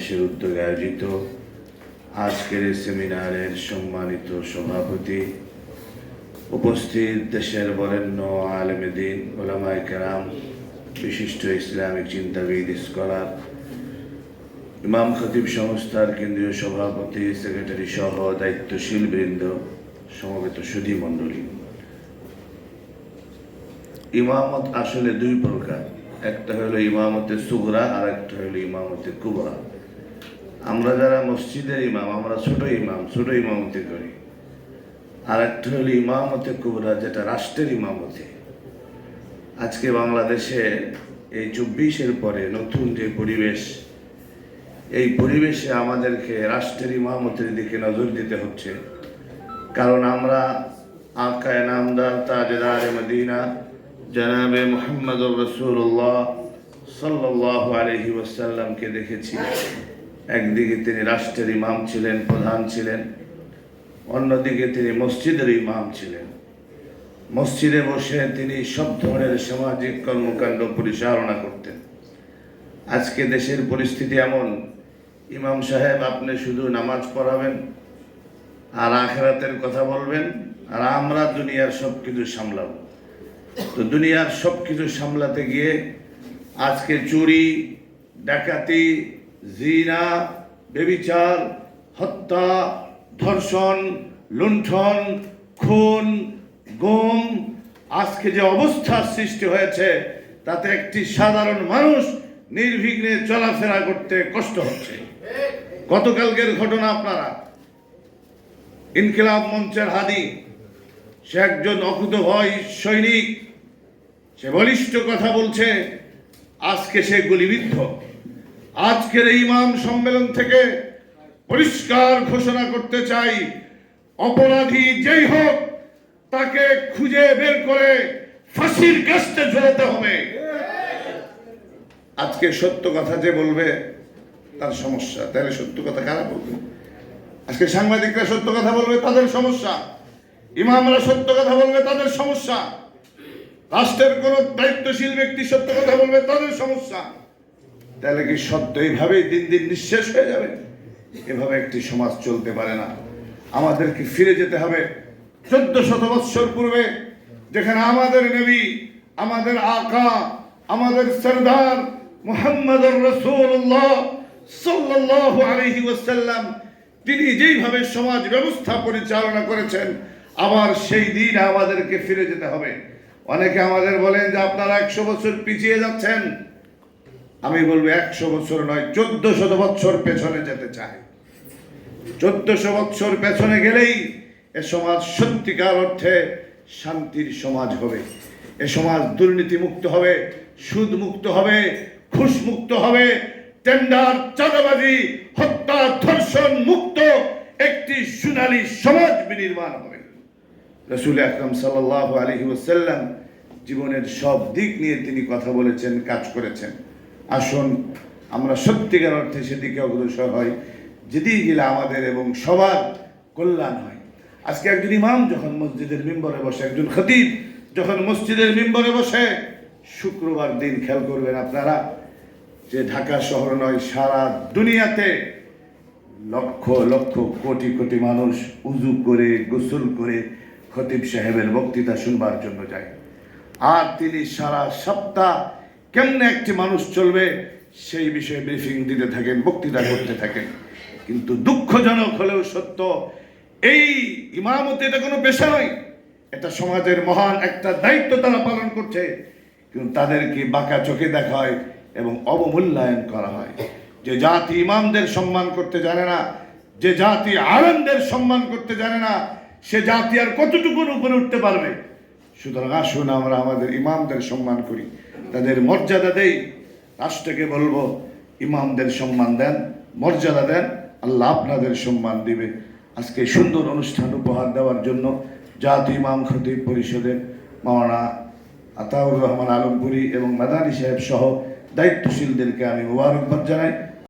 বাংলাদেশের উদ্যোগে আয়োজিত আজকের এই সেমিনারের সম্মানিত সভাপতি উপস্থিত দেশের বরেণ্য আলমেদিন ওলামায় কেরাম, বিশিষ্ট ইসলামিক চিন্তাবিদ, স্কলার, ইমাম খতিব সংস্থার কেন্দ্রীয় সভাপতি, সেক্রেটারি সহ দায়িত্বশীল বৃন্দ, সমবেত সুধী মণ্ডলী। ইমামত আসলে দুই প্রকার, একটা হলো ইমামতে সুগরা আর একটা হলো ইমামতে কুবরা। আমরা যারা মসজিদের ইমাম, আমরা ছোট ইমাম, ছোট ইমামতি করি। আর একটা হলো ইমামতে কুবরা, যেটা রাষ্ট্রের ইমামতি। আজকে বাংলাদেশে এই চব্বিশের পরে নতুন যে পরিবেশ, এই পরিবেশে আমাদেরকে রাষ্ট্রের ইমামতের দিকে নজর দিতে হচ্ছে। কারণ আমরা আকায় নামদার তাজেদার মদিনা, জনাবে মোহাম্মদ রসুল্লাহ সাল্লাহ আলহি ওয়াসাল্লামকে দেখেছি। একদিকে তিনি রাষ্ট্রের ইমাম ছিলেন, প্রধান ছিলেন, অন্যদিকে তিনি মসজিদের ইমাম ছিলেন। মসজিদে বসে তিনি সব ধরনের সামাজিক কর্মকাণ্ড পরিচালনা করতেন। আজকে দেশের পরিস্থিতি এমন, ইমাম সাহেব আপনি শুধু নামাজ পড়াবেন, আর আখেরাতের কথা বলবেন, আর আমরা দুনিয়ার সব কিছু সামলাব। তো দুনিয়ার সব কিছু সামলাতে গিয়ে আজকে চুরি, ডাকাতি জিনা, বেবিচার, হত্যা, ধর্ষণ, লুণ্ঠন, খুন, গুম, আজকে যে অবস্থার সৃষ্টি হয়েছে, তাতে একটি সাধারণ মানুষ নির্বিঘ্নে চলাফেরা করতে কষ্ট হচ্ছে। গতকালকের ঘটনা আপনারা। ইনকিলাব মঞ্চের হাদি, সে একজন অকুত ভয় সৈনিক, সে বলিষ্ঠ কথা বলছে, আজকে সে গুলিবিদ্ধ। আজকের এই ইমাম সম্মেলন থেকে পরিষ্কার ঘোষণা করতে চাই, অপরাধী যেই হোক, তাকে খুঁজে বের করে ফাঁসির কাস্তে ঝোলাতে হবে। আজকে সত্য কথা যে বলবে, তার সমস্যা। তাহলে সত্য কথা কারা বলবে? আজকে সাংবাদিকরা সত্য কথা বলবে, তাদের সমস্যা। ইমামরা সত্য কথা বলবে, তাদের সমস্যা। রাষ্ট্রের কোন দায়িত্বশীল ব্যক্তি সত্য কথা বলবে, তাদের সমস্যা। তাহলে কি সত্য? এইভাবেই দিন দিন নিঃশেষ হয়ে যাবে। এভাবে একটি সমাজ চলতে পারে না। আমাদেরকে ফিরে যেতে হবে চোদ্দ শত বৎসর পূর্বে, যেখানে আমাদের নবী, আমাদের আকা, আমাদের সরদার মোহাম্মদ রসুল্লাহ সাল্লাহ আলহি ওয়াসাল্লাম, তিনি যেইভাবে সমাজ ব্যবস্থা পরিচালনা করেছেন, আবার সেই দিন আমাদেরকে ফিরে যেতে হবে। অনেকে আমাদের বলেন যে আপনারা একশো বছর পিছিয়ে যাচ্ছেন। আমি বলব একশো বছর নয় চোদ্দ শত বছর পেছনে যেতে চাই। চোদ্দশো বছর পেছনে গেলেই এ সমাজ সত্যিকার অর্থে শান্তির সমাজ হবে। এ সমাজ দুর্নীতি মুক্ত হবে সুদ মুক্ত হবে ঘুষ মুক্ত হবে, টেন্ডার, চাঁদাবাজি, হত্যা, ধর্ষণ মুক্ত একটি সোনালী সমাজ বিনির্মাণ হবে। রসুল আকরম সাল্লাহ আলহি ওসাল্লাম জীবনের সব দিক নিয়ে তিনি কথা বলেছেন, কাজ করেছেন। আসুন, আমরা সত্যিকার অর্থে সেদিকে অগ্রসর হই, যেদিকে গেলে আমাদের এবং সবার কল্যাণ হয়। আজকে একজন ইমাম যখন মসজিদের মেম্বরে বসে, একজন খতিব যখন মসজিদের মেম্বরে বসে, শুক্রবার দিন খেয়াল করবেন আপনারা যে ঢাকা শহর নয়, সারা দুনিয়াতে লক্ষ লক্ষ, কোটি কোটি মানুষ উজু করে, গোসল করে খতিব সাহেবের বক্তৃতা শুনবার জন্য যায়। আর তিনি সারা সপ্তাহ কেমনে একটি মানুষ চলবে, সেই বিষয়ে ব্রিফিং দিতে থাকেন, বক্তৃতা করতে থাকেন। কিন্তু দুঃখজনক হলেও সত্য, এই ইমামতে এটা কোনো পেশা নয়। এটা সমাজের মহান একটা দায়িত্ব তারা পালন করছে, কিন্তু তাদেরকে বাঁকা চোখে দেখা হয় এবং অবমূল্যায়ন করা হয়। যে জাতি ইমামদের সম্মান করতে জানে না, যে জাতি আনন্দের সম্মান করতে জানে না, সে জাতি আর কতটুকুর উপরে উঠতে পারবে? সুতরাং আসুন আমরা আমাদের ইমামদের সম্মান করি। তাদের মর্যাদা দেই। রাষ্ট্রকে বলব, ইমামদের সম্মান দেন, মর্যাদা দেন, আল্লাহ আপনাদের সম্মান দিবে। আজকে সুন্দর অনুষ্ঠান উপহার দেওয়ার জন্য জাতি ইমাম খতিব পরিষদের মাওলানা আতাউর রহমান আলমপুরি এবং মাদানী সাহেব সহ দায়িত্বশীলদেরকে আমি মুবারকবাদ জানাই।